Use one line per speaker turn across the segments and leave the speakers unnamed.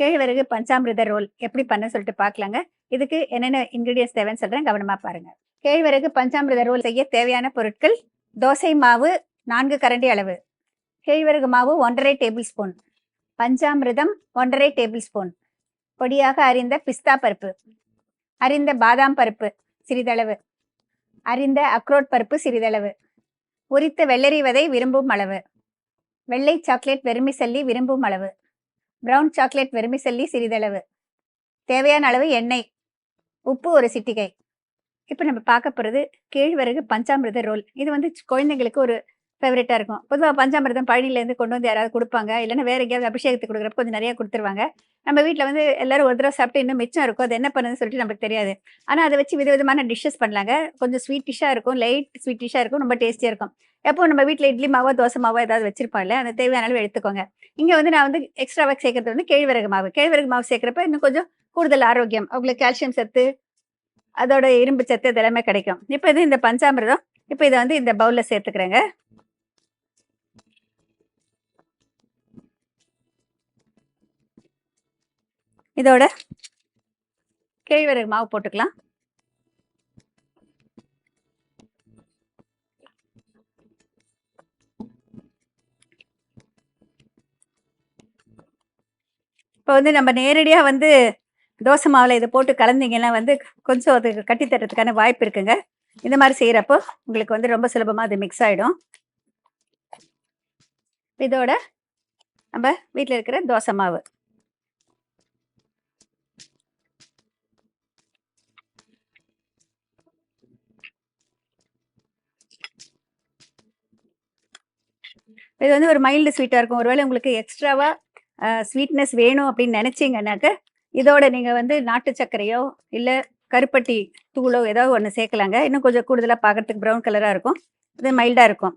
கேழ்வரகு பஞ்சாமிரத ரோல் எப்படி பண்ண சொல்லிட்டு பார்க்கலாங்க இதுக்கு என்னென்ன இன்கிரீடியன்ஸ் தேவைன்னு சொல்கிறேன் கவனமாக பாருங்க. கேழ்வரகு பஞ்சாமிரத ரோல் செய்ய தேவையான பொருட்கள் தோசை மாவு நான்கு கரண்டி அளவு. கேழ்வரகு மாவு ஒன்றரை டேபிள் ஸ்பூன். பஞ்சாமிர்தம் ஒன்றரை டேபிள் ஸ்பூன். பொடியாக அரிந்த பிஸ்தா பருப்பு. அரிந்த பாதாம் பருப்பு சிறிதளவு. அரிந்த அக்ரோட் பருப்பு சிறிதளவு. உரித்த வெள்ளரி விதை விரும்பும் அளவு. வெள்ளை சாக்லேட் வெர்மிசல்லி விரும்பும் அளவு. பிரவுன் சாக்லேட் வெர்மிசல்லி சிறிதளவு. தேவையான அளவு எண்ணெய். உப்பு ஒரு சிட்டிகை. இப்போ நம்ம பார்க்க போகிறது கேழ்வரகு பஞ்சாமிர்த ரோல். இது வந்து குழந்தைங்களுக்கு ஒரு ஃபேவரட்டாக இருக்கும். பொதுவாக பஞ்சாமிர்தம் பழனிலேருந்து கொண்டு வந்து யாராவது கொடுப்பாங்க. இல்லைன்னா வேற எங்கேயாவது அபிஷேகத்துக்கு கொடுக்குறப்ப கொஞ்சம் நிறையா கொடுத்துருவாங்க. நம்ம வீட்டில் வந்து எல்லாரும் ஒரு தடவை சாப்பிட்டு இன்னும் மிச்சம் இருக்கும் அது என்ன பண்ணுதுன்னு சொல்லிட்டு நமக்கு தெரியாது. ஆனால் அதை வச்சு விதவிதமான டிஷ்ஷஸ் பண்ணலாங்க. கொஞ்சம் ஸ்வீட் டிஷ்ஷாக இருக்கும் லைட் ஸ்வீட் டிஷ்ஷாக இருக்கும் ரொம்ப டேஸ்டியாக இருக்கும். எப்போ நம்ம வீட்டில் இட்லி மாவோ தோசை மாவோ ஏதாவது வச்சிருப்போம்ல அந்த தேவையான அளவு எடுத்துக்கோங்க. இங்கே வந்து நான் வந்து எக்ஸ்ட்ராவாக சேர்க்கறது வந்து கேழ்வரகு மாவு. கேழ்வரகு மாவு சேர்க்குறப்ப இன்னும் கொஞ்சம் கூடுதல் ஆரோக்கியம். அவங்களுக்கு கால்சியம் சத்து அதோட இரும்பு சத்து இதெல்லாமே கிடைக்கும். இப்போ இது இந்த பஞ்சாமிரதம். இப்போ இதை வந்து இந்த பவுலில் சேர்த்துக்கிறேங்க. இதோட கேழ்வரகு மாவு போட்டுக்கலாம். இப்போ வந்து நம்ம நேரடியாக வந்து தோசை மாவில் இதை போட்டு கலந்தீங்கன்னா வந்து கொஞ்சம் அது கட்டி தட்டுறதுக்கான வாய்ப்பு இருக்குங்க. இந்த மாதிரி செய்கிறப்போ உங்களுக்கு வந்து ரொம்ப சுலபமாக அது மிக்ஸ் ஆகிடும் இதோட நம்ம வீட்டில் இருக்கிற தோசை மாவு. இது வந்து ஒரு மைல்டு ஸ்வீட்டாக இருக்கும். ஒருவேளை உங்களுக்கு எக்ஸ்ட்ராவாக ஸ்வீட்னஸ் வேணும் அப்படின்னு நினச்சிங்கன்னாக்க இதோட நீங்கள் வந்து நாட்டு சர்க்கரையோ இல்லை கருப்பட்டி தூளோ ஏதோ ஒன்று சேர்க்கலாங்க. இன்னும் கொஞ்சம் கூடுதலாக பார்க்கறதுக்கு ப்ரௌன் கலராக இருக்கும். இது மைல்டாக இருக்கும்.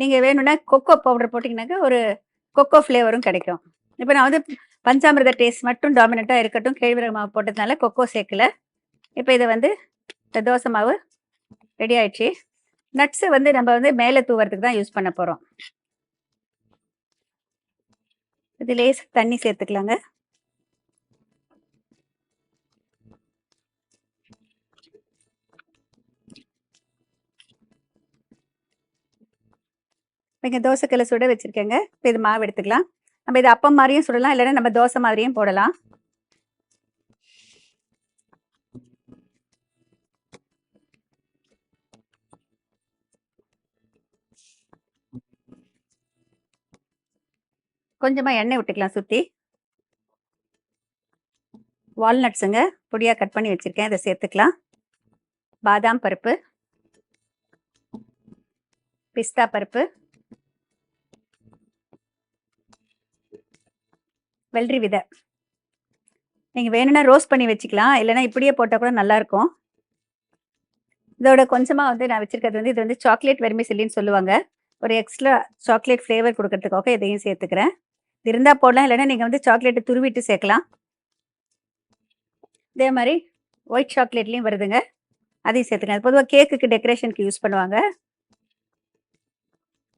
நீங்கள் வேணும்னா கொக்கோ பவுடர் போட்டிங்கனாக்கா ஒரு கொக்கோ ஃப்ளேவரும் கிடைக்கும். இப்போ நான் வந்து பஞ்சாமிரத டேஸ்ட் மட்டும் டாமினண்ட்டாக இருக்கட்டும். கேழ்வரகு மாவு போட்டதுனால கொக்கோ சேர்க்கல. இப்போ இதை வந்து இந்த தோசை மாவு ரெடி ஆயிடுச்சு. நட்ஸை வந்து நம்ம வந்து மேலே தூவறதுக்கு தான் யூஸ் பண்ண போகிறோம் இது லேஸ் தண்ணி சேர்த்துக்கலாங்க. இங்கே தோசைக்கல்ல சுட வச்சுருக்கேங்க. இப்போ இது மாவு எடுத்துக்கலாம். நம்ம இது அப்பம் மாதிரியும் சுடலாம் இல்லைன்னா நம்ம தோசை மாதிரியும் போடலாம். கொஞ்சமாக எண்ணெய் விட்டுக்கலாம் சுற்றி வால்நட்ஸுங்க பொடியாக கட் பண்ணி வச்சுருக்கேன். இதை சேர்த்துக்கலாம். பாதாம் பருப்பு. பிஸ்தா பருப்பு. வெள்ளரி விதை. நீங்கள் வேணும்னா ரோஸ்ட் பண்ணி வச்சுக்கலாம். இல்லைன்னா இப்படியே போட்டால் கூட நல்லாயிருக்கும். இதோட கொஞ்சமாக வந்து நான் வச்சுருக்கிறது வந்து இது வந்து சாக்லேட் வெர்மிசில்லின்னு சொல்லுவாங்க. ஒரு எக்ஸ்ட்ரா சாக்லேட் ஃப்ளேவர் கொடுக்கறதுக்காக இதையும் சேர்த்துக்கிறேன். இருந்தால் போடலாம் இல்லைன்னா நீங்கள் வந்து சாக்லேட்டை துருவிட்டு சேர்க்கலாம். இதே மாதிரி ஒயிட் சாக்லேட்லேயும் வருதுங்க. அதையும் சேர்த்துக்கலாம். அது பொதுவாக கேக்குக்கு டெக்கரேஷனுக்கு யூஸ் பண்ணுவாங்க.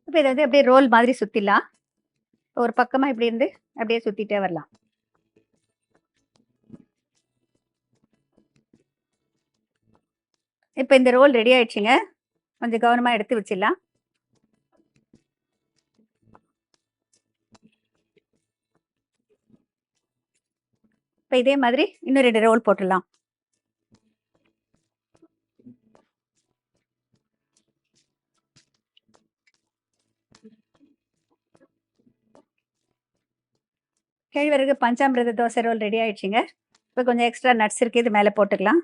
இப்போ இதை வந்து அப்படியே ரோல் மாதிரி சுற்றிடலாம் ஒரு பக்கமாக இப்படி இருந்து அப்படியே சுற்றிட்டே வரலாம். இப்போ இந்த ரோல் ரெடி ஆயிடுச்சுங்க. கொஞ்சம் கவனமாக எடுத்து வச்சிடலாம். இப்போ இதே மாதிரி இன்னும் ரெண்டு ரோல் போட்டுடலாம். கேழ்வரகு பஞ்சாமிரத தோசை ரோல் ரெடி ஆயிடுச்சுங்க. இப்போ கொஞ்சம் எக்ஸ்ட்ரா நட்ஸ் இருக்குது இது மேலே போட்டுக்கலாம்.